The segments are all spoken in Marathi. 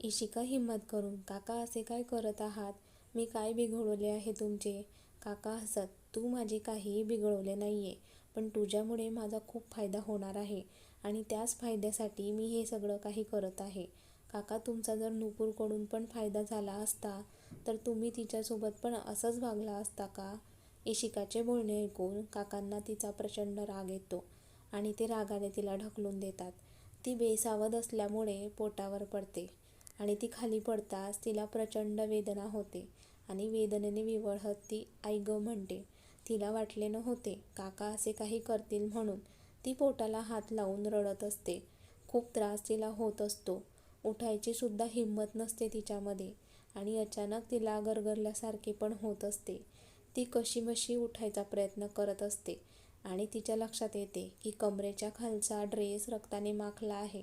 इशिका हिंमत करून काका असे काय करत आहात? मी काय बिघडवले आहे तुमचे? काका हसत तू माझे काहीही बिघडवले नाही आहे पण तुझ्यामुळे माझा खूप फायदा होणार आहे आणि त्याच फायद्यासाठी मी हे सगळं काही करत आहे. काका तुमचा जर नुपूरकडून पण फायदा झाला असता तर तुम्ही तिच्यासोबत पण असंच वागला असता का? इशिकाचे बोलणे ऐकून काकांना तिचा प्रचंड राग येतो आणि ते रागाने तिला ढकलून देतात. ती बेसावध असल्यामुळे पोटावर पडते. आणि ती खाली पडताच तिला प्रचंड वेदना होते आणि वेदनेने विवळत ती आई गं म्हणते तिला वाटले नव्हते काका असे काही करतील म्हणून. ती पोटाला हात लावून रडत असते. खूप त्रास तिला होत असतो. उठायची सुद्धा हिंमत नसते तिच्यामध्ये आणि अचानक तिला गरगरल्यासारखे पण होत असते. ती कशीमशी उठायचा प्रयत्न करत असते आणि तिच्या लक्षात येते की कमरेच्या खालचा ड्रेस रक्ताने माखला आहे.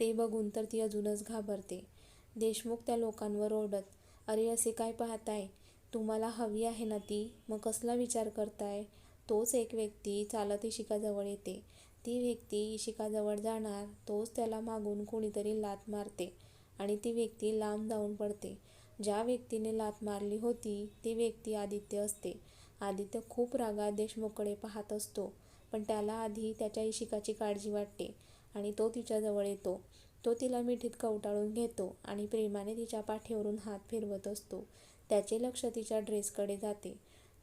ते बघून तर ती अजूनच घाबरते. देशमुख त्या लोकांवर ओरडत अरे असे काय पाहताय? तुम्हाला हवी आहे ना ती? मग कसला विचार करताय? तोच एक व्यक्ती चालत इशिकाजवळ येते. ती व्यक्ती इशिकाजवळ जाणार तोच त्याला मागून कोणीतरी लाथ मारते आणि ती व्यक्ती लांब जाऊन पडते. ज्या व्यक्तीने लाथ मारली होती ती व्यक्ती आदित्य असते. आदित्य खूप रागात देशमुखकडे पाहत असतो पण त्याला आधी त्याच्या इशिकाची काळजी वाटते आणि तो तिच्याजवळ येतो. तो तिला मिठीत कवटाळून घेतो आणि प्रेमाने तिच्या पाठीवरून हात फिरवत असतो. त्याचे लक्ष तिच्या ड्रेसकडे जाते.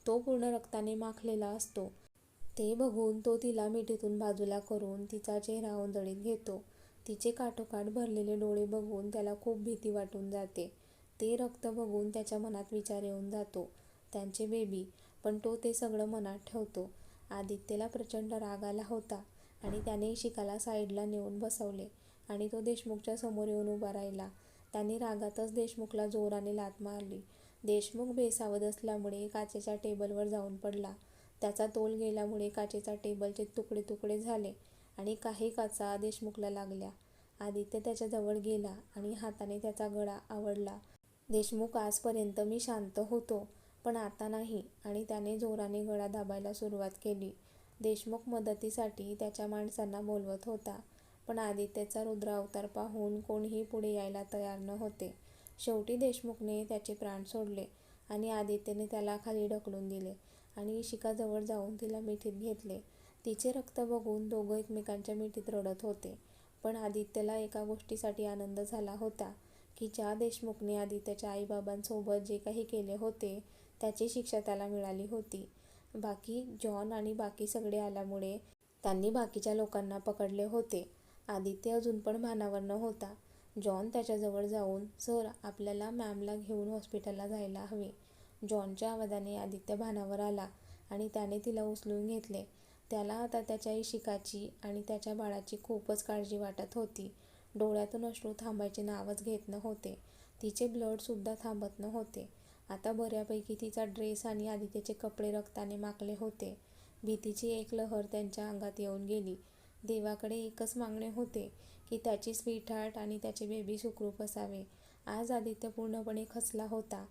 तो पूर्ण रक्ताने माखलेला असतो. ते बघून तो तिला मिठीतून बाजूला करून तिचा चेहरा ओंजळीत घेतो. तिचे काठोकाठ भरलेले डोळे बघून त्याला खूप भीती वाटून जाते. ते रक्त बघून त्याच्या मनात विचार येऊन जातो. त्यांचे बेबी पण तो ते सगळं मनात ठेवतो. आदित्यला प्रचंड राग आला होता आणि त्याने शिकाला साईडला नेऊन बसवले. आणि तो देशमुखच्या समोर येऊन उभा राहिला. त्याने रागातच देशमुखला जोराने लात मारली. देशमुख बेसावत असल्यामुळे काचेच्या टेबलवर जाऊन पडला. त्याचा तोल गेल्यामुळे काचेचा टेबलचे तुकडे तुकडे झाले आणि काही काचा देशमुखला लागल्या. आदित्य त्याच्याजवळ गेला आणि हाताने त्याचा गळा आवडला. देशमुख आजपर्यंत मी शांत होतो पण आता नाही आणि त्याने जोराने गळा दाबायला सुरुवात केली. देशमुख मदतीसाठी त्याच्या माणसांना बोलवत होता. पण आदित्यचा रुद्र अवतार पाहून कोणीही पुढे यायला तयार न होते. शेवटी देशमुखने त्याचे प्राण सोडले आणि आदित्यने त्याला खाली ढकलून दिले आणि इशिकाजवळ जाऊन तिला मिठीत घेतले. तिचे रक्त बघून दोघं एकमेकांच्या मिठीत रडत होते. पण आदित्यला एका गोष्टीसाठी आनंद झाला होता की ज्या देशमुखने आदित्यच्या आईबाबांसोबत जे काही केले होते त्याची शिक्षा त्याला मिळाली होती. बाकी जॉन आणि बाकी सगळे आल्यामुळे त्यांनी बाकीच्या लोकांना पकडले होते. आदित्य अजून पण भानावर न होता जॉन त्याच्याजवळ जाऊन सर आपल्याला मॅमला घेऊन हॉस्पिटलला जायला हवे. जॉनच्या आवाजाने आदित्य भानावर आला आणि त्याने तिला उचलून घेतले. त्याला आता त्याच्या इशिकाची आणि त्याच्या बाळाची खूपच काळजी वाटत होती. डोळ्यातून अश्रू थांबायचे नावच घेत नव्हते. तिचे ब्लडसुद्धा थांबत नव्हते. आता बऱ्यापैकी तिचा ड्रेस आणि आदित्यचे कपडे रक्ताने माखले होते. भीतीची एक लहर त्यांच्या अंगात येऊन गेली. देवाकडे एकच मागणे होते की त्याची स्वीटहार्ट आणि त्याचे बेबी सुखरूप असावे. आज आदित्य पूर्णपणे खचला होता.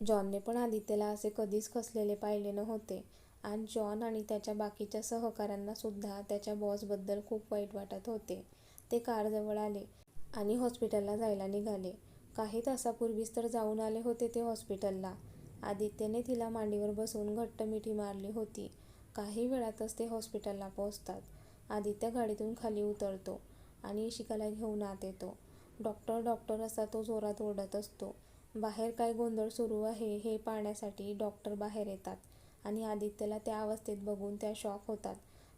जॉनने पण आदित्यला असे कधीच खचलेले पाहिले नव्हते. आज जॉन आणि त्याच्या बाकीच्या सहकाऱ्यांना सुद्धा त्याच्या बॉसबद्दल खूप वाईट वाटत होते. ते कारजवळ आले आणि हॉस्पिटलला जायला निघाले. काही तासापूर्वीच तर जाऊन आले होते ते हॉस्पिटलला. आदित्यने तिला मांडीवर बसवून घट्ट मिठी मारली होती. काही वेळातच ते हॉस्पिटलला पोहोचतात. आदित्य गाडीतून खाली उतरतो आणि इशिकाला घेऊन आत येतो. डॉक्टर डॉक्टर असा तो जोरात ओरडत असतो. बाहेर काय गोंधळ सुरू आहे हे पाहण्यासाठी डॉक्टर बाहेर येतात आणि आदित्यला त्या अवस्थेत बघून त्या शॉक होतात.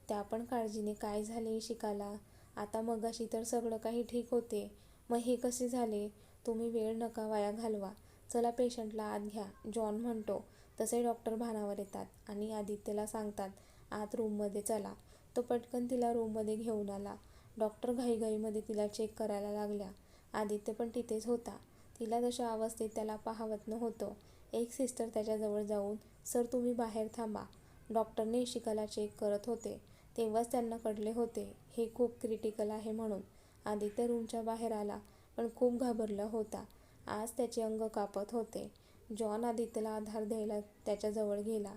त्या पण काळजीने काय झाले इशिकाला आता मगाशी तर सगळं काही ठीक होते. मग हे कसे झाले? तुम्ही वेळ नका वाया घालवा. चला पेशंटला आत घ्या. जॉन म्हणतो. तसे डॉक्टर भानावर येतात आणि आदित्यला सांगतात आत रूममध्ये चला. तो पटकन तिला रूममध्ये घेऊन आला. डॉक्टर घाईघाईमध्ये तिला चेक करायला लागल्या. आदित्य पण तिथेच होता. तिला तशा अवस्थेत त्याला पाहावत नव्हतं. एक सिस्टर त्याच्याजवळ जाऊन सर तुम्ही बाहेर थांबा. डॉक्टरने इशिकाला चेक करत होते. तेव्हाच त्यांना कळले होते हे खूप क्रिटिकल आहे म्हणून. आदित्य रूमच्या बाहेर आला पण खूप घाबरला होता. आज त्याचे अंग कापत होते. जॉन आदित्यला आधार द्यायला त्याच्याजवळ गेला.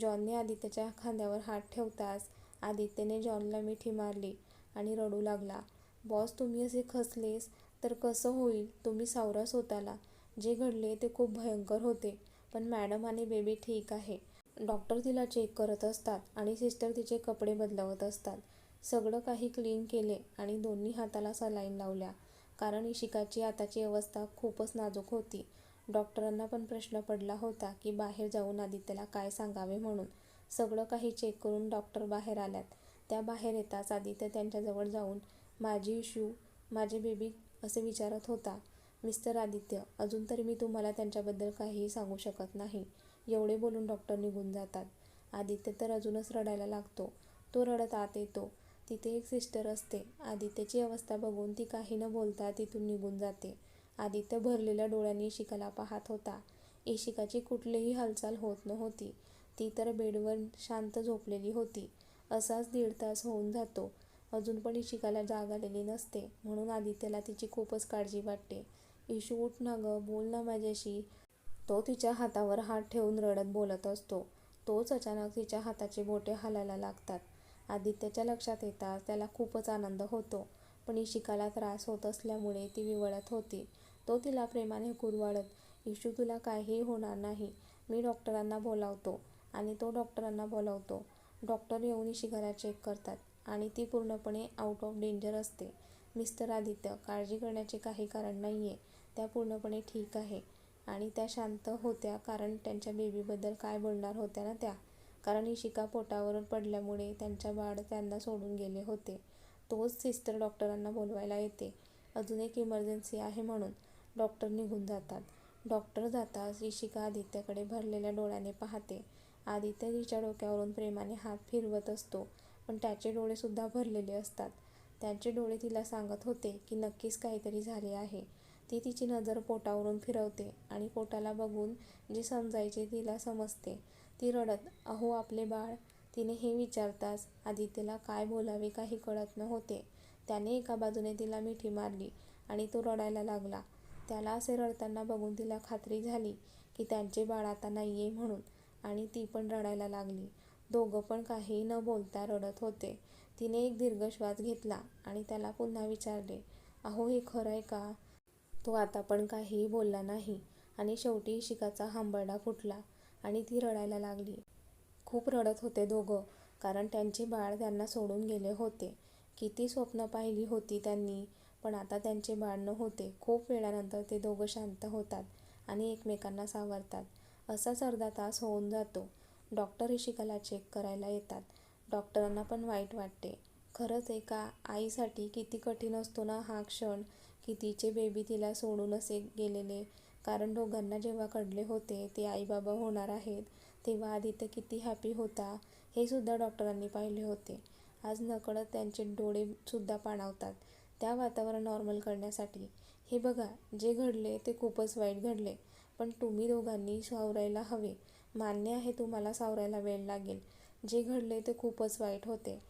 जॉनने आदित्यच्या खांद्यावर हात ठेवताच आदित्यने जॉनला मिठी मारली आणि रडू लागला. बॉस तुम्ही असे खचलेस तर कसं होईल? तुम्ही सावरा स्वतःला. जे घडले ते खूप भयंकर होते. पण मॅडम आणि बेबी ठीक आहे. डॉक्टर तिला चेक करत असतात आणि सिस्टर तिचे कपडे बदलवत असतात. सगळं काही क्लीन केले आणि दोन्ही हाताला सलाईन लावल्या. कारण इशिकाची आताची अवस्था खूपच नाजूक होती. डॉक्टरांना पण प्रश्न पडला होता की बाहेर जाऊन आदित्यला काय सांगावे म्हणून. सगळं काही चेक करून डॉक्टर बाहेर आल्यात. त्या बाहेर येताच आदित्य त्यांच्याजवळ जाऊन माझी इशू माझे बेबी असे विचारत होता. मिस्टर आदित्य अजून तरी मी तुम्हाला त्यांच्याबद्दल काहीही सांगू शकत नाही. एवढे बोलून डॉक्टर निघून जातात. आदित्य तर अजूनच रडायला लागतो. तो रडत आत येतो. तिथे एक सिस्टर असते. आदित्यची अवस्था बघून ती काही न बोलता तिथून निघून जाते. आदित्य भरलेल्या डोळ्यांनी इशिकाला पाहत होता. इशिकाची कुठलीही हालचाल होत नव्हती. ती तर बेडवर शांत झोपलेली होती. असाच दीड तास होऊन जातो. अजून पण इशिकाला जाग आलेली नसते. म्हणून आदित्यला तिची खूपच काळजी वाटते. इशू उठ ना गं. बोल ना माझ्याशी. तो तिच्या हातावर हात ठेवून रडत बोलत असतो. तोच अचानक तिच्या हाताचे बोटे हालायला लागतात. आदित्यच्या लक्षात येताच त्याला खूपच आनंद होतो. पण इशिकाला त्रास होत असल्यामुळे ती विवळत होती. तो तिला प्रेमाने कुरवाळत इशू तुला काहीही होणार नाही. मी डॉक्टरांना बोलावतो. आणि तो डॉक्टरांना बोलावतो. डॉक्टर येऊन इशिकाला चेक करतात आणि ती पूर्णपणे आउट ऑफ डेंजर असते. मिस्टर आदित्य काळजी करण्याचे काही कारण नाही आहे त्या पूर्णपणे ठीक आहे. आणि त्या शांत होत्या कारण त्यांच्या बेबीबद्दल काय बोलणार होत्या ना त्या? कारण इशिका पोटावरून पडल्यामुळे त्यांच्या बाळ त्यांना सोडून गेले होते. तोच सिस्टर डॉक्टरांना बोलवायला येते. अजून एक इमर्जन्सी आहे म्हणून. डॉक्टर निघून जातात. डॉक्टर जाताच इशिका आदित्यकडे भरलेल्या डोळ्याने पाहते. आदित्य तिच्या डोक्यावरून प्रेमाने हात फिरवत असतो पण त्याचे डोळेसुद्धा भरलेले असतात. त्यांचे डोळे तिला सांगत होते की नक्कीच काहीतरी झाले आहे. ती तिची नजर पोटावरून फिरवते आणि पोटाला बघून जे समजायचे तिला समजते. ती रडत अहो आपले बाळ. तिने हे विचारताच आदित्यला काय बोलावे काही कळत नव्हते. त्याने एका बाजूने तिला मिठी मारली आणि तो रडायला लागला. त्याला असे रडताना बघून तिला खात्री झाली की त्यांचे बाळ आता नाही आहे म्हणून. आणि ती पण रडायला लागली. दोघं पण काहीही न बोलता रडत होते. तिने एक दीर्घ श्वास घेतला आणि त्याला पुन्हा विचारले अहो हे खरं आहे का? तो आता पण काहीही बोलला नाही आणि शेवटी शिकाचा हांबरडा फुटला आणि ती रडायला लागली. खूप रडत होते दोघं कारण त्यांचे बाळ त्यांना सोडून गेले होते. किती स्वप्न पाहिली होती त्यांनी पण आता त्यांचे बाळ न होते खूप वेळानंतर ते दोघं शांत होतात आणि एकमेकांना सावरतात. असाच अर्धा तास होऊन जातो. डॉक्टर इशिकाला चेक करायला येतात. डॉक्टरांना पण वाईट वाटते. खरंच एका आईसाठी किती कठीण असतो ना हा क्षण. की तिचे बेबी तिला सोडून असे गेलेले. कारण दोघांना जेव्हा कळले होते ते आई बाबा होणार आहेत. तेव्हा आदित्य किती हॅपी होता हे सुद्धा डॉक्टरांनी पाहिले होते. आज नकळत त्यांचे डोळेसुद्धा पाणावतात. त्या वातावरण नॉर्मल करण्यासाठी. हे बघा जे घडले ते खूपच वाईट घडले. पण तुम्ही दोघांनी सावरायला हवे. मान्य आहे तुम्हाला सावरायला वेळ लागेल. जे घडले ते खूपच वाईट होते.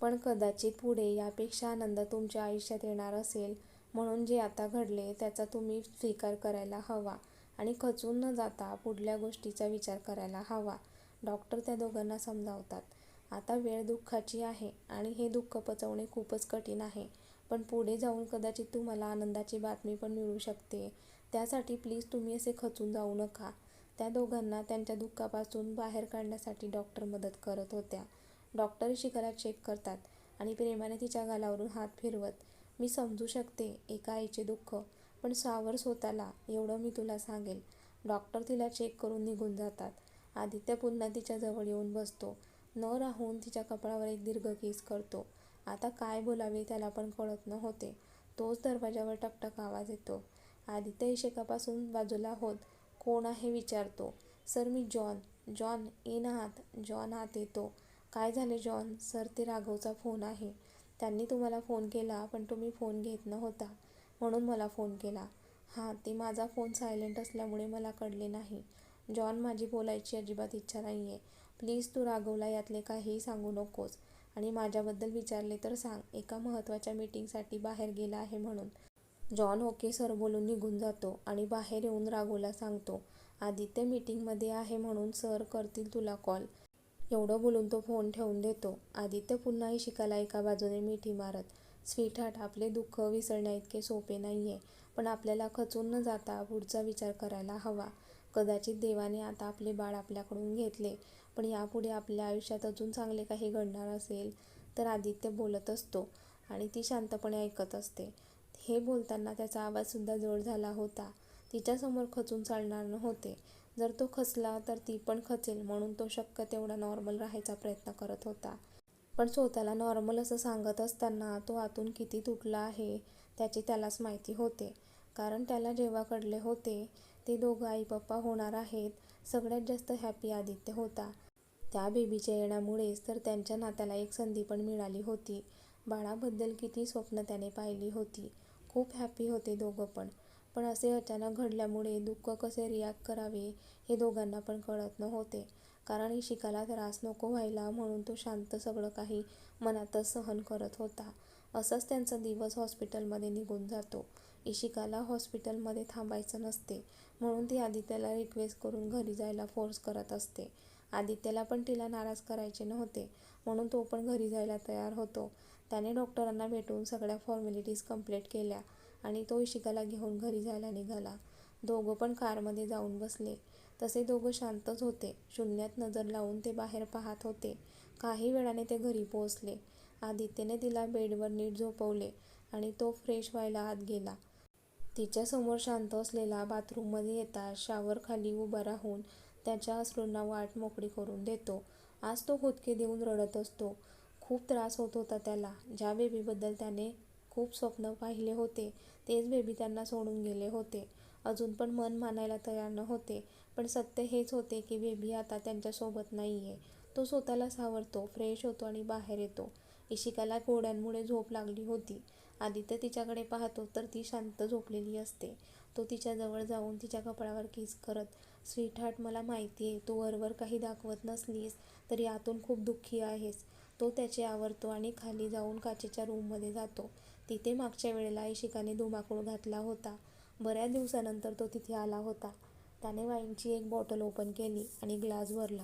पण कदाचित पुढे यापेक्षा आनंद तुमच्या आयुष्यात येणार असेल. म्हणून जे आता घडले त्याचा तुम्ही स्वीकार करायला हवा. आणि खचून न जाता पुढल्या गोष्टीचा विचार करायला हवा. डॉक्टर त्या दोघांना समजावतात. आता वेळ दुःखाची आहे आणि हे दुःख पचवणे खूपच कठीण आहे. पण पुढे जाऊन कदाचित तुम्हाला आनंदाची बातमी पण मिळू शकते. त्यासाठी प्लीज तुम्ही असे खचून जाऊ नका. त्या दोघांना त्यांच्या दुःखापासून बाहेर काढण्यासाठी डॉक्टर मदत करत होत्या. डॉक्टर शिखाला चेक करतात आणि प्रेमाने तिच्या गालावरून हात फिरवत मी समजू शकते एका आईचे दुःख पण सावर स्वतःला एवढं मी तुला सांगेल डॉक्टर तिला चेक करून निघून जातात. आदित्य पुन्हा तिच्याजवळ येऊन बसतो. न राहून तिच्या कपाळावर एक दीर्घ केस करतो. आता काय बोलावे त्याला पण कळत नव्हते. तोच दरवाजावर टकटक आवाज येतो. आदित्य इशिकापासून बाजूला होत. कोण आहे विचारतो. सर मी जॉन. जॉन इन आत. जॉन आत येतो. काय झाले जॉन? सर ते राघवचा फोन आहे. त्यांनी तुम्हाला फोन केला पण तुम्ही फोन घेत नव्हता. म्हणून मला फोन केला. हां ते माझा फोन सायलेंट असल्यामुळे मला कळले नाही. जॉन माझी बोलायची अजिबात इच्छा नाही आहे प्लीज तू राघवला यातले काहीही सांगू नकोस. आणि माझ्याबद्दल विचारले तर सांग. एका महत्त्वाच्या मीटिंगसाठी बाहेर गेला आहे म्हणून. जॉन ओके सर बोलून निघून जातो आणि बाहेर येऊन राघोला सांगतो आदित्य मीटिंगमध्ये आहे म्हणून सर करतील तुला कॉल. एवढं बोलून तो फोन ठेवून देतो. आदित्य पुन्हा इशिकाला एका बाजूने मिठी मारत स्वीटहार्ट आपले दुःख विसरण्या इतके सोपे आहे पण आपल्याला खचून न जाता पुढचा विचार करायला हवा. कदाचित देवाने आता आपले बाळ आपल्याकडून घेतले पण यापुढे आपल्या आयुष्यात अजून चांगले काही घडणार असेल तर आदित्य बोलत असतो आणि ती शांतपणे ऐकत असते. हे बोलताना त्याचा आवाजसुद्धा जड झाला होता. तिच्यासमोर खचून चालणार नव्हते. जर तो खचला तर ती पण खचेल म्हणून तो शक्य तेवढा नॉर्मल राहायचा प्रयत्न करत होता. पण स्वतःला नॉर्मल असं सांगत असताना तो आतून किती तुटला आहे त्याची त्यालाच माहिती होते. कारण त्याला जेव्हा कळले होते ते दोघं आई पप्पा होणार आहेत सगळ्यात जास्त हॅपी आदित्य होता. त्या बेबीच्या येण्यामुळेच तर त्यांच्या नात्याला एक संधी पण मिळाली होती. बाळाबद्दल किती स्वप्न त्याने पाहिली होती. खूप हॅपी होते दोघं पण. पण असे अचानक घडल्यामुळे दुःख कसे रिॲक्ट करावे हे दोघांना पण कळत नव्हते. कारण इशिकाला त्रास नको व्हायला म्हणून तो शांत सगळं काही मनातच सहन करत होता. असंच त्यांचा दिवस हॉस्पिटलमध्ये निघून जातो. इशिकाला हॉस्पिटलमध्ये थांबायचं नसते. म्हणून ती आदित्याला रिक्वेस्ट करून घरी जायला फोर्स करत असते. आदित्याला पण तिला नाराज करायचे नव्हते. म्हणून तो पण घरी जायला तयार होतो. त्याने डॉक्टरांना भेटून सगळ्या फॉर्मॅलिटीज कंप्लीट केल्या आणि तो इशिकाला घेऊन घरी जायला निघाला. दोघं पण कारमध्ये जाऊन बसले. तसे दोघं शांतच होते. शून्यात नजर लावून ते बाहेर पाहत होते. काही वेळाने ते घरी पोहोचले. आदित्यने तिला बेडवर नीट झोपवले आणि तो फ्रेश व्हायला आत गेला. तिच्यासमोर शांत असलेला बाथरूममध्ये येता शावर खाली उभा राहून त्याच्या अश्रूंना वाट मोकळी करून देतो. आज तो हुदके देऊन रडत असतो. खूप त्रास होत होता त्याला. ज्या बेबीबद्दल त्याने खूप स्वप्न पाहिले होते तेच बेबी त्यांना सोडून गेले होते. अजून पण मन मानायला तयार नव्हते पण सत्य हेच होते की बेबी आता त्यांच्यासोबत नाही आहे तो स्वतःला सावरतो फ्रेश होतो आणि बाहेर येतो. इशिकाला कोड्यांमुळे झोप लागली होती. आदित्य तिच्याकडे पाहतो तर ती शांत झोपलेली असते. तो तिच्याजवळ जाऊन तिच्या कपड्यावर किस करत स्वीटहार्ट मला माहिती आहे तू वरवर काही दाखवत नसलीस तरी आतून खूप दुःखी आहेस. तो त्याचे आवरतो आणि खाली जाऊन काचेच्या रूममध्ये जातो. तिथे मागच्या वेळेला इशिकाने धुमाकूळ घातला होता. बऱ्याच दिवसानंतर तो तिथे आला होता. त्याने वाईनची एक बॉटल ओपन केली आणि ग्लास भरला.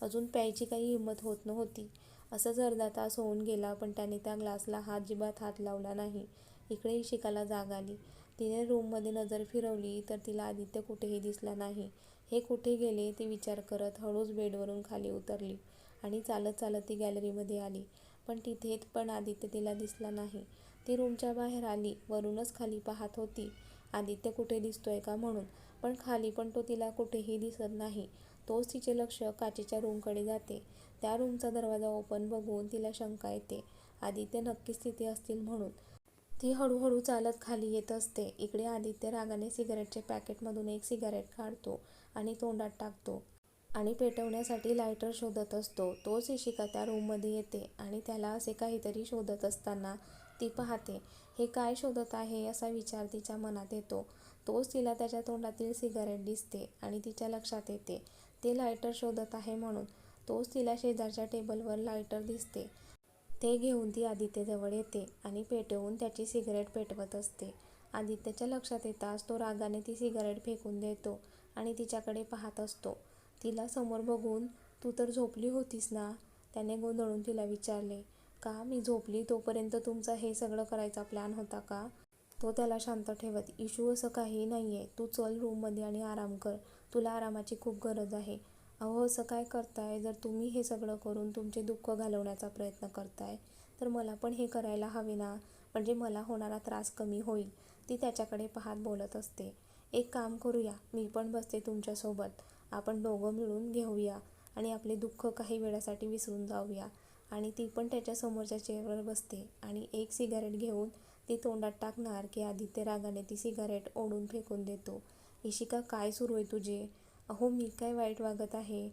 अजून प्यायची काही हिंमत होत नव्हती. असंच अर्धा तास होऊन गेला पण त्याने त्या ग्लासला हात जिबात हात लावला नाही. इकडे इशिकाला जाग आली. तिने रूममध्ये नजर फिरवली तर तिला आदित्य कुठेही दिसला नाही. हे कुठे गेले ते विचार करत हळूच बेडवरून खाली उतरली. आणि चालत चालत ती गॅलरीमध्ये आली. पण तिथे पण आदित्य तिला दिसला नाही. ती रूमच्या बाहेर आली. वरूनच खाली पाहत होती. आदित्य कुठे दिसतोय का म्हणून? पण खाली पण तो तिला कुठेही दिसत नाही. तोच तिचे लक्ष काचेच्या रूमकडे जाते. त्या रूमचा दरवाजा ओपन बघून तिला शंका येते. आदित्य नक्कीच तिथे असतील म्हणून. ती हळूहळू चालत खाली येत असते. इकडे आदित्य रागाने सिगारेटचे पॅकेटमधून एक सिगारेट काढतो आणि तोंडात टाकतो. आणि पेटवण्यासाठी लायटर शोधत असतो. तोच इशिका त्या रूममध्ये येते आणि त्याला असे काहीतरी शोधत असताना ती पाहते. हे काय शोधत आहे असा विचार तिच्या मनात येतो. तोच तिला त्याच्या तोंडातील सिगारेट दिसते आणि तिच्या लक्षात येते. ते लायटर शोधत आहे म्हणून तोच तिला शेजारच्या टेबलवर लायटर दिसते. ते घेऊन ती आदित्यजवळ येते आणि पेटवून त्याची सिगारेट पेटवत असते. आदित्यच्या लक्षात येताच तो रागाने ती सिगारेट फेकून देतो आणि तिच्याकडे पाहत असतो. तिला समोर बघून तू तर झोपली होतीस ना? त्याने गोंधळून तिला विचारले. का? मी झोपली तोपर्यंत तुमचा हे सगळं करायचा प्लॅन होता का? तो त्याला शांत ठेवत इशू असं काही नाही आहे तू चल रूममध्ये आणि आराम कर. तुला आरामाची खूप गरज आहे. अहो असं काय करताय? जर तुम्ही हे सगळं करून तुमचे दुःख घालवण्याचा प्रयत्न करताय तर मला पण हे करायला हवे ना? म्हणजे मला होणारा त्रास कमी होईल. ती त्याच्याकडे पाहत बोलत असते. एक काम करूया. मी पण बसते तुमच्यासोबत. आपण दोघं मिळून घेऊया आणि आपले दुःख काही वेळासाठी विसरून जाऊया. आणि ती पण त्याच्या समोरच्या चेअरवर बसते आणि एक सिगारेट घेऊन ती तोंडात टाकणार की आदित्य रागाने ती सिगारेट ओढून फेकून देतो. इशिका काय सुरू आहे तुझे? अहो मी काय वाईट वागत आहे?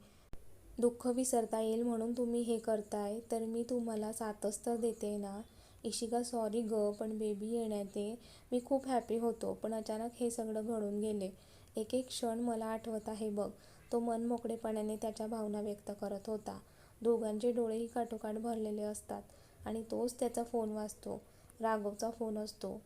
दुःख विसरता येईल म्हणून तुम्ही हे करताय तर मी तुम्हाला सातच तर देते ना? इशिका सॉरी ग पण बेबी येण्याते मी खूप हॅपी होतो पण अचानक हे सगळं घडून गेले. एक एक क्षण मला आठवत आहे बघ. तो मनमोकळेपणाने त्याच्या भावना व्यक्त करत होता. दोघांचे डोळेही काठोकाठ भरलेले असतात आणि तोच त्याचा फोन वाचतो राघवचा फोन असतो.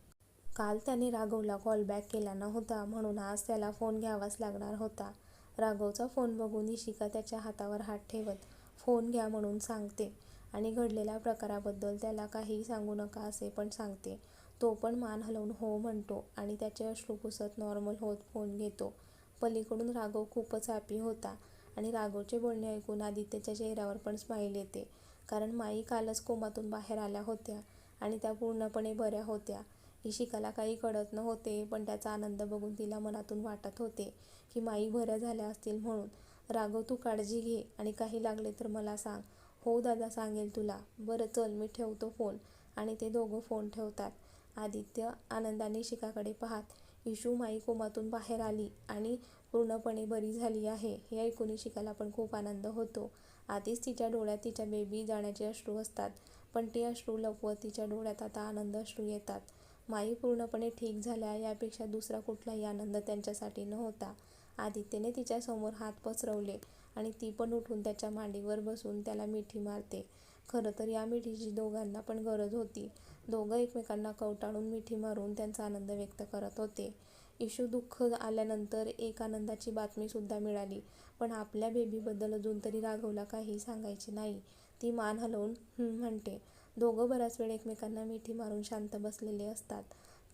काल त्याने राघवला कॉल बॅक केला नव्हता म्हणून आज त्याला फोन घ्यावाच लागणार होता. राघवचा फोन बघून इशिका त्याच्या हातावर हात ठेवत फोन घ्या म्हणून सांगते आणि घडलेल्या प्रकाराबद्दल त्याला काहीही सांगू नका असे पण सांगते. तो पण मान हलवून हो म्हणतो आणि त्याचे अश्रू पुसत नॉर्मल होत फोन घेतो. पलीकडून राघव खूपच हॅपी होता आणि राघवचे बोलणे ऐकून आदित्यच्या चेहऱ्यावर पण स्माईल येते. कारण माई कालच कोमातून बाहेर आल्या होत्या आणि त्या पूर्णपणे बऱ्या होत्या. इशिकाला काही कळत नव्हते पण त्याचा आनंद बघून तिला मनातून वाटत होते की माई बऱ्या झाल्या असतील म्हणून. राघव तू काळजी घे आणि काही लागले तर मला सांग. हो दादा सांगेल तुला. बरं चल मी ठेवतो फोन. आणि ते दोघं फोन ठेवतात. आदित्य आनंदाने शिखाकडे पाहत इशू माई कोमातून बाहेर आली आणि पूर्णपणे बरी झाली आहे. हे ऐकून इशिकाला पण खूप आनंद होतो. आधीच तिच्या डोळ्यात तिच्या बेबी जाण्याचे अश्रू असतात पण ते अश्रू लपवत तिच्या डोळ्यात आता आनंद अश्रू येतात. माई पूर्णपणे ठीक झाल्या यापेक्षा दुसरा कुठलाही आनंद त्यांच्यासाठी नव्हता. आदित्यने तिच्यासमोर हात पसरवले आणि ती पण उठून त्याच्या मांडीवर बसून त्याला मिठी मारते. खरं तर या मिठीची दोघांना पण गरज होती. दोघं एकमेकांना कवटाळून मिठी मारून त्यांचा आनंद व्यक्त करत होते. इशू दुःख आल्यानंतर एक आनंदाची बातमीसुद्धा मिळाली. पण आपल्या बेबीबद्दल अजून तरी राघवला काही सांगायचे नाही. ती मान हलवून म्हणते. दोघं बराच वेळ एकमेकांना मिठी मारून शांत बसलेले असतात.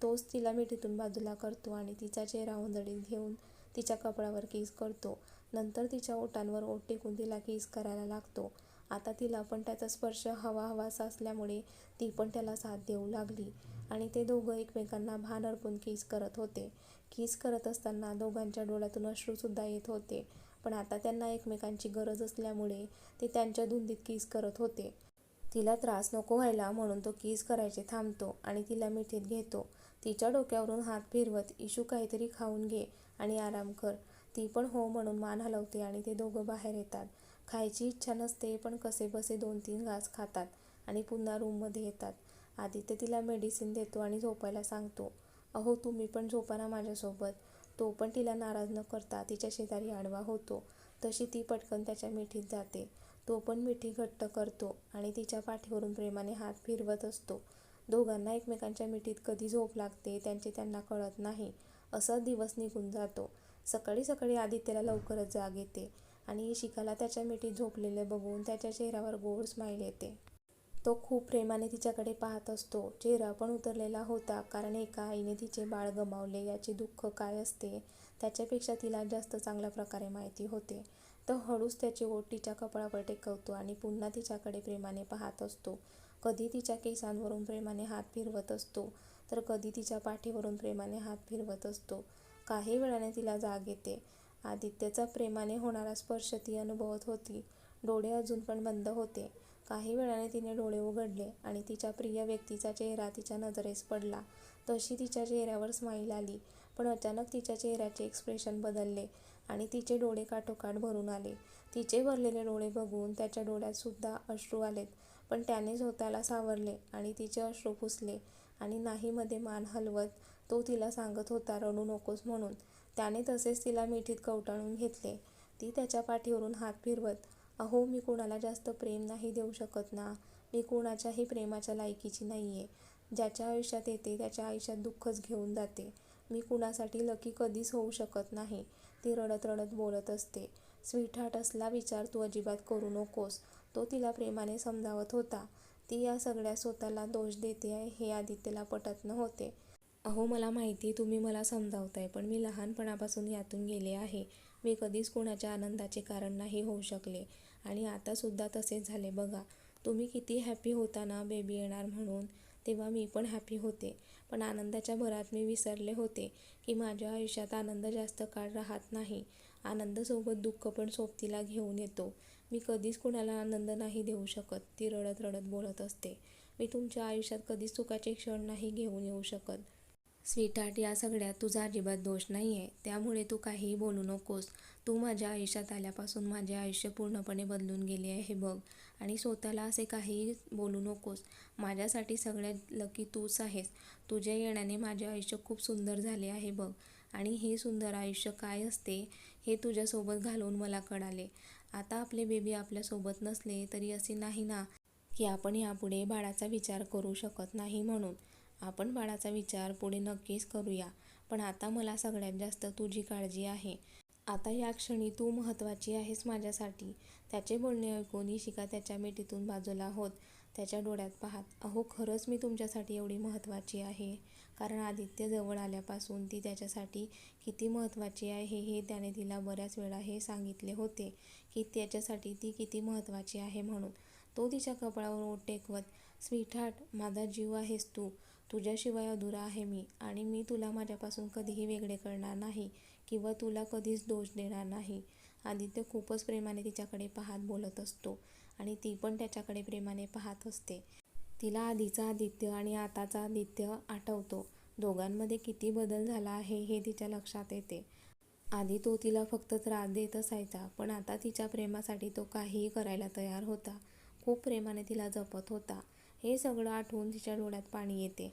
तोच तिला मिठीतून बाजूला करतो आणि तिचा चेहरा उंदडीत घेऊन तिच्या कपड्यावर किस करतो. नंतर तिच्या ओटांवर ओट टेकून तिला किस करायला लागतो. आता तिला पण त्याचा स्पर्श हवा हवासा असल्यामुळे ती पण त्याला साथ देऊ लागली. आणि ते दोघं एकमेकांना भान अर्पून किस करत होते. किस करत असताना दोघांच्या डोळ्यातून अश्रूसुद्धा येत होते. पण आता त्यांना एकमेकांची गरज असल्यामुळे ते त्यांच्या धुंदीत किस करत होते. तिला त्रास नको व्हायला म्हणून तो किस करायचे थांबतो आणि तिला मिठीत घेतो. तिच्या डोक्यावरून हात फिरवत इशू काहीतरी खाऊन घे आणि आराम कर. ती पण हो म्हणून मान हलवते आणि ते दोघं बाहेर येतात. खायची इच्छा नसते पण कसेबसे दोन तीन घास खातात आणि पुन्हा रूममध्ये येतात. आदित्य तिला मेडिसिन देतो आणि झोपायला सांगतो. अहो तुम्ही पण झोपा ना माझ्यासोबत. तो पण तिला नाराज न करता तिच्या शेजारी आडवा होतो. तशी ती पटकन त्याच्या मिठीत जाते. तो पण मिठी घट्ट करतो आणि तिच्या पाठीवरून प्रेमाने हात फिरवत असतो. दोघांना एकमेकांच्या मिठीत कधी झोप लागते त्यांचे त्यांना कळत नाही. असा दिवस निघून जातो. सकाळी सकाळी आदित्यला लवकरच जाग येते. आणि शिकाला त्याच्या मिठी झोपलेले बघून त्याच्या चेहऱ्यावर गोड स्माईल येते. तो खूप प्रेमाने तिच्याकडे पाहत असतो. चेहरा पण उतरलेला होता कारण एका आईने तिचे बाळ गमावले याचे दुःख काय असते त्याच्यापेक्षा तिला जास्त चांगल्या प्रकारे माहिती होते. तर हळूच त्याचे ओठ तिच्या कपाळावर टेकवतो आणि पुन्हा तिच्याकडे प्रेमाने पाहत असतो. कधी तिच्या केसांवरून प्रेमाने हात फिरवत असतो तर कधी तिच्या पाठीवरून प्रेमाने हात फिरवत असतो. काही वेळाने तिला जाग येते. आदित्यचा प्रेमाने होणारा स्पर्श ती अनुभवत होती. डोळे अजून पण बंद होते. काही वेळाने तिने डोळे उघडले आणि तिच्या प्रिय व्यक्तीचा चेहरा तिच्या नजरेस पडला. तशी तिच्या चेहऱ्यावर स्माईल आली पण अचानक तिच्या चेहऱ्याचे एक्सप्रेशन बदलले आणि तिचे डोळे काठोकाठ भरून आले. तिचे भरलेले डोळे बघून त्याच्या डोळ्यात सुद्धा अश्रू आलेत पण त्याने स्वतःला सावरले आणि तिचे अश्रू पुसले आणि नाहीमध्ये मान हलवत तो तिला सांगत होता रडू नकोस म्हणून. त्याने तसेच तिला मिठीत कवटाळून घेतले. ती त्याच्या पाठीवरून हात फिरवत अहो मी कोणाला जास्त प्रेम नाही देऊ शकत ना. मी कोणाच्याही प्रेमाच्या लायकीची नाही आहे ज्याच्या आयुष्यात येते त्याच्या आयुष्यात दुःखच घेऊन जाते. मी कुणासाठी लकी कधीच होऊ शकत नाही. ती रडत रडत बोलत असते. स्वीटहार्ट असला विचार तू अजिबात करू नकोस. तो तिला प्रेमाने समजावत होता. ती या सगळ्या स्वतःला दोष देते आहे हे आदित्यला पटत नव्हते. अहो मला माहिती तुम्ही मला समजावताय पण मी लहानपणापासून यातून गेले आहे. मी कधीच कोणाच्या आनंदाचे कारण नाही होऊ शकले. आणि आतासुद्धा तसेच झाले. बघा तुम्ही किती हॅपी होता ना बेबी येणार म्हणून. तेव्हा मी पण हॅपी होते. पण आनंदाच्या भरात मी विसरले होते की माझ्या आयुष्यात आनंद जास्त काळ राहत नाही. आनंदसोबत दुःख पण सोबतीला घेऊन येतो. मी कधीच कुणाला आनंद नाही देऊ शकत. ती रडत रडत बोलत असते. मी तुमच्या आयुष्यात कधीच सुखाचे क्षण नाही घेऊन येऊ शकत. स्वीटहार्ट या सगळ्यात तुझा अजिबात दोष नाही आहे त्यामुळे तू काहीही बोलू नकोस. तू माझ्या आयुष्यात आल्यापासून माझे आयुष्य पूर्णपणे बदलून गेले आहे बघ. आणि स्वतःला असे काहीही बोलू नकोस. माझ्यासाठी सगळ्यात लकी तूच आहेस. तुझ्या येण्याने माझे आयुष्य खूप सुंदर झाले आहे बघ. आणि हे सुंदर आयुष्य काय असते हे तुझ्यासोबत घालवून मला कळाले. आता आपले बेबी आपल्यासोबत नसले तरी असे नाही ना की आपण यापुढे बाळाचा विचार करू शकत नाही म्हणून. आपण बाळाचा विचार पुढे नक्कीच करूया. पण आता मला सगळ्यात जास्त तुझी काळजी आहे. आता या क्षणी तू महत्त्वाची आहेस माझ्यासाठी. त्याचे बोलणे ऐकून इशिका त्याच्या मिठीतून बाजूला होत त्याच्या डोळ्यात पाहत अहो खरंच मी तुमच्यासाठी एवढी महत्त्वाची आहे. कारण आदित्य जवळ आल्यापासून ती त्याच्यासाठी किती महत्त्वाची आहे हे त्याने तिला बऱ्याच वेळा हे सांगितले होते की त्याच्यासाठी ती किती महत्त्वाची आहे म्हणून. तो तिच्या कपाळावर ओट टेकवत स्वीटहार्ट माझा जीव आहेस तू. तुझ्याशिवाय अधुरा आहे मी आणि मी तुला माझ्यापासून कधीही वेगळे करणार नाही किंवा तुला कधीच दोष देणार नाही. आदित्य खूपच प्रेमाने तिच्याकडे पाहत बोलत असतो आणि ती पण त्याच्याकडे प्रेमाने पाहत असते. तिला आधीचा आदित्य आणि आताचा आदित्य आठवतो. दोघांमध्ये किती बदल झाला आहे हे तिच्या लक्षात येते. आधी तो तिला फक्त त्रास देत असायचा पण आता तिच्या प्रेमासाठी तो काहीही करायला तयार होता. खूप प्रेमाने तिला जपत होता. हे सगळं आठवून तिच्या डोळ्यात पाणी येते.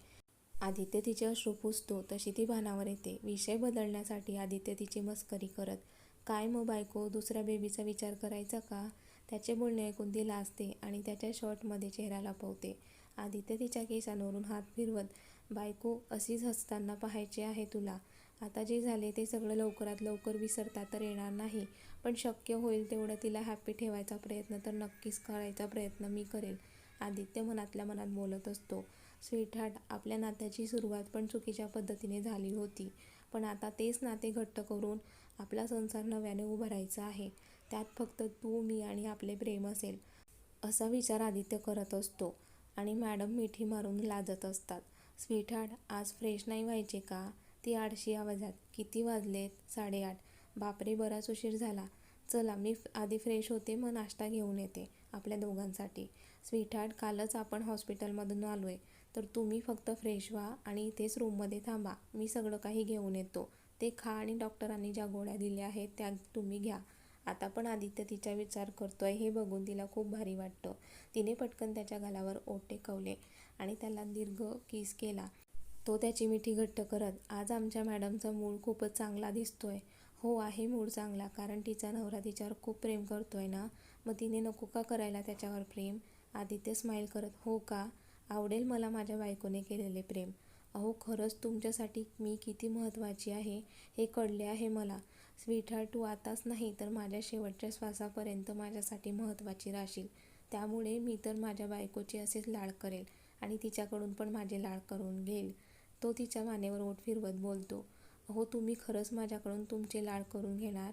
आदित्य तिचे अश्रू पुसतो तशी ती भानावर येते. विषय बदलण्यासाठी आदित्य तिची मस्करी करत काय मग बायको दुसऱ्या बेबीचा विचार करायचा का त्याचे बोलणे ऐकून ती लाजते आणि त्याच्या शर्टमध्ये चेहरा लपवते. आदित्य तिच्या केसांवरून हात फिरवत बायको अशीच हसताना पाहायचे आहे तुला. आता जे झाले ते सगळं लवकरात लवकर विसरता तर येणार नाही पण शक्य होईल तेवढं तिला हॅप्पी ठेवायचा प्रयत्न तर नक्कीच करायचा प्रयत्न मी करेल. आदित्य मनातल्या मनात बोलत असतो. स्वीटहार्ट आपल्या नात्याची सुरुवात पण चुकीच्या पद्धतीने झाली होती. पण आता तेच नाते घट्ट करून आपला संसार नव्याने उभारायचा आहे. त्यात फक्त तू मी आणि आपले प्रेम असेल असा विचार आदित्य करत असतो आणि मॅडम मिठी मारून लाजत असतात. स्वीटहार्ट आज फ्रेश नाही व्हायचे का? ती आडशी आवाजात किती वाजलेत? साडेआठ. बापरे बराच उशीर झाला. चला मी आधी फ्रेश होते मग नाश्ता घेऊन येते आपल्या दोघांसाठी. स्वीटहार्ट कालच आपण हॉस्पिटलमधून आलो आहे तर तुम्ही फक्त फ्रेश व्हा आणि इथेच रूममध्ये थांबा. मी सगळं काही घेऊन येतो. ते खा आणि डॉक्टरांनी ज्या गोळ्या दिल्या आहेत त्या तुम्ही घ्या. आता पण आदित्य तिचा विचार करतोय हे बघून तिला खूप भारी वाटतं. तिने पटकन त्याच्या गालावर ओट टेकवले आणि त्याला दीर्घ किस केला. तो त्याची मिठी घट्ट करत आज आमच्या मॅडमचा मूड खूपच चांगला दिसतोय. हो आहे मूड चांगला कारण तिचा नवरा तिच्यावर खूप प्रेम करतोय ना? मग तिने नको का करायला त्याच्यावर प्रेम? आदित्य स्माईल करत हो का? आवडेल मला माझ्या बायकोने केलेले प्रेम. अहो खरंच तुमच्यासाठी मी किती महत्त्वाची आहे हे कळले आहे मला. स्वीटहार्ट तू आताच नाही तर माझ्या शेवटच्या श्वासापर्यंत माझ्यासाठी महत्त्वाची राहशील. त्यामुळे मी तर माझ्या बायकोचे असेच लाड करेल आणि तिच्याकडून पण माझे लाड करून घेईल. तो तिच्या मानेवर ओठ फिरवत बोलतो. अहो तुम्ही खरंच माझ्याकडून तुमचे लाड करून घेणार?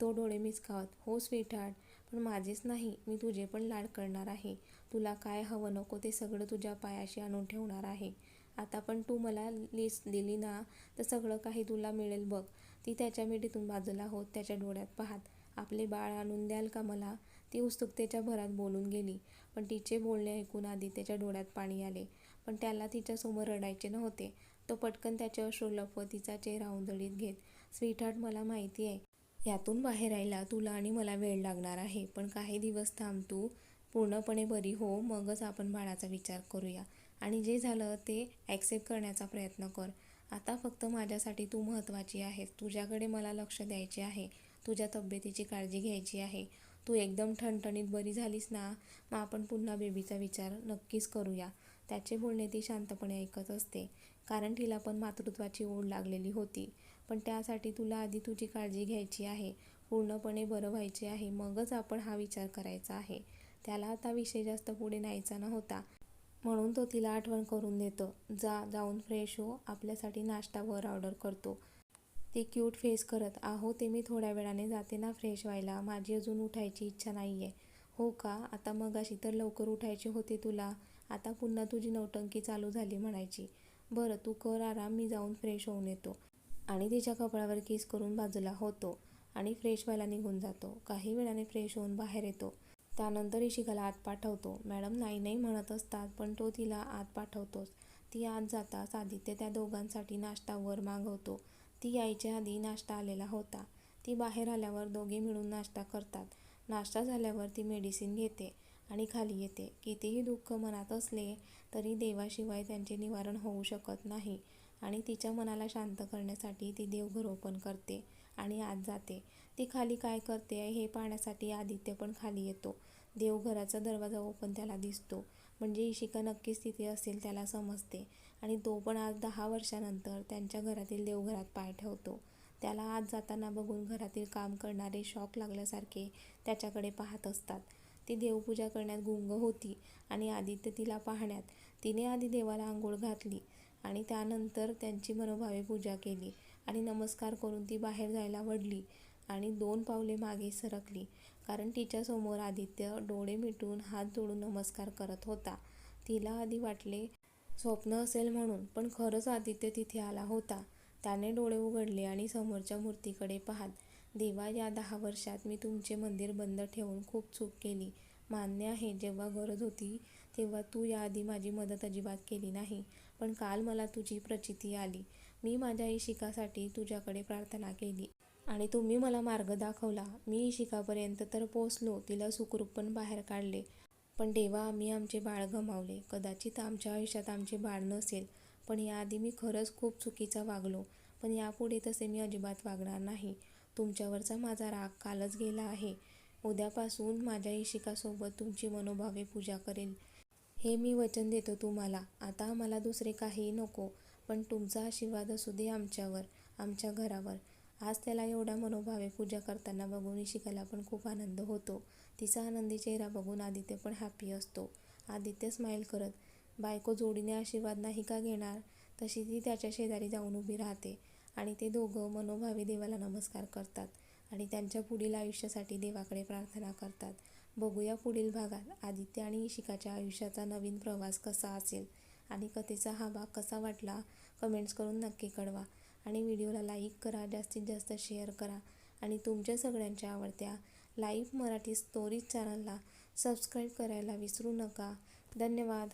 तो डोळे मिचकावत हो स्वीटहार्ट पण माझेच नाही मी तुझे पण लाड करणार आहे. तुला काय हवं नको ते सगळं तुझ्या पायाशी आणून ठेवणार आहे. आता पण तू मला लिस्ट दिली ना तर सगळं काही तुला मिळेल बघ. ती त्याच्या मिठीतून बाजूला होत त्याच्या डोळ्यात पाहत. आपले बाळ आणून द्याल का मला? ती उत्सुकतेच्या भरात बोलून गेली. पण तिचे बोलणे ऐकून आधी त्याच्या डोळ्यात पाणी आले. पण त्याला तिच्यासमोर रडायचे नव्हते. तो पटकन त्याच्या अश्रू लपवत तिचा चेहरा उंदळीत घेत स्वीटहार्ट मला माहिती आहे. यातून बाहेर यायला तुला आणि मला वेळ लागणार आहे. पण काही दिवस थांब तू पूर्णपणे बरी हो मगच आपण बाळाचा विचार करूया. आणि जे झालं ते ॲक्सेप्ट करण्याचा प्रयत्न कर. आता फक्त माझ्यासाठी तू महत्त्वाची आहेस. तुझ्याकडे मला लक्ष द्यायचे आहे. तुझ्या तब्येतीची काळजी घ्यायची आहे. तू एकदम ठणठणीत बरी झालीस ना? मग आपण पुन्हा बेबीचा विचार नक्कीच करूया. त्याचे बोलणे ती शांतपणे ऐकत असते. कारण तिला पण मातृत्वाची ओढ लागलेली होती. पण त्यासाठी तुला आधी तुझी काळजी घ्यायची आहे. पूर्णपणे बरं व्हायचे आहे. मगच आपण हा विचार करायचा आहे. त्याला आता विषय जास्त पुढे न्यायचा नव्हता. म्हणून तो तिला आठवण करून देतो. जा जाऊन फ्रेश हो. आपल्यासाठी नाश्ता वर ऑर्डर करतो. ती क्यूट फेस करत आहो ते मी थोड्या वेळाने जाते ना फ्रेश व्हायला. माझी अजून उठायची इच्छा नाही आहे हो का? आता मगाशी तर लवकर उठायचे होते तुला. आता पुन्हा तुझी नौटंकी चालू झाली म्हणायची. बरं तू कर आराम. मी जाऊन फ्रेश होऊन येतो. आणि तिच्या कपाळावर किस करून बाजूला होतो आणि फ्रेश व्हायला निघून जातो. काही वेळाने फ्रेश होऊन बाहेर येतो. त्यानंतर इशिकाला आत पाठवतो. मॅडम नाही नाही म्हणत असतात पण तो तिला आत पाठवतोच. ती आत जाताच आदित्य त्या दोघांसाठी नाश्ता वर मागवतो. ती यायच्या आधी नाश्ता आलेला होता. ती बाहेर आल्यावर दोघे मिळून नाश्ता करतात. नाश्ता झाल्यावर ती मेडिसिन घेते आणि खाली येते. कितीही दुःख मनात असले तरी देवाशिवाय त्यांचे निवारण होऊ शकत नाही. आणि तिच्या मनाला शांत करण्यासाठी ती देवघर ओपन करते आणि आत जाते. ती खाली काय करते हे पाहण्यासाठी आदित्य पण खाली येतो. देवघराचा दरवाजा ओपन त्याला दिसतो. म्हणजे इशिका नक्कीच तिथे असेल त्याला समजते. आणि तो पण आज दहा वर्षानंतर त्यांच्या घरातील देवघरात पाय ठेवतो. त्याला आत जाताना बघून घरातील काम करणारे शॉक लागल्यासारखे त्याच्याकडे पाहत असतात. ती देवपूजा करण्यात गुंग होती आणि आदित्य तिला पाहण्यात तिने आधी देवाला आंघोळ घातली. आणि त्यानंतर त्यांची मनोभावे पूजा केली आणि नमस्कार करून ती बाहेर जायला वडली आणि दोन पावले मागे सरकली. कारण तिच्यासमोर आदित्य डोळे मिटून हात जोडून नमस्कार करत होता. तिला आधी वाटले स्वप्न असेल म्हणून पण खरंच आदित्य तिथे आला होता. त्याने डोळे उघडले आणि समोरच्या मूर्तीकडे पाहत देवा या दहा वर्षात मी तुमचे मंदिर बंद ठेवून खूप चूक केली. मान्य आहे जेव्हा गरज होती तेव्हा तू याआधी माझी मदत अजिबात केली नाही. पण काल मला तुझी प्रचिती आली. मी माझ्या इशिकासाठी तुझ्याकडे प्रार्थना केली. आणि तुम्ही मला मार्ग दाखवला. मी इशिकापर्यंत तर पोचलो तिला सुखरूप पण बाहेर काढले. पण देवा आम्ही आमचे बाळ गमावले. कदाचित आमच्या आयुष्यात आमचे बाळ नसेल. पण याआधी मी खरंच खूप चुकीचा वागलो. पण यापुढे तसे मी अजिबात वागणार नाही. तुमच्यावरचा माझा राग कालच गेला आहे. उद्यापासून माझ्या इशिकासोबत तुमची मनोभावे पूजा करेल. हे मी वचन देतो तुम्हाला. आता आम्हाला दुसरे काहीही नको पण तुमचा आशीर्वाद असू दे आमच्यावर आमच्या घरावर. आज त्याला एवढ्या मनोभावे पूजा करताना बघून इशिकाला पण खूप आनंद होतो. तिचा आनंदी चेहरा बघून आदित्य पण हॅपी असतो. आदित्य स्माईल करत बायको जोडीने आशीर्वाद नाही का घेणार? तशी ती त्याच्या शेजारी जाऊन उभी राहते आणि ते दोघं मनोभावे देवाला नमस्कार करतात आणि त्यांच्या पुढील आयुष्यासाठी देवाकडे प्रार्थना करतात. बघूया पुढील भागात. आदित्य आणि इशिकाच्या आयुष्याचा नवीन प्रवास कसा असेल आणि कथेचा हा भाग कसा वाटला कमेंट्स करून नक्की कळवा. आणि व्हिडिओला लाईक करा जास्तीत जास्त शेअर करा. आणि तुमच्या सगळ्यांच्या आवडत्या लाईव्ह मराठी स्टोरीज चॅनलला सबस्क्राईब करायला विसरू नका. धन्यवाद.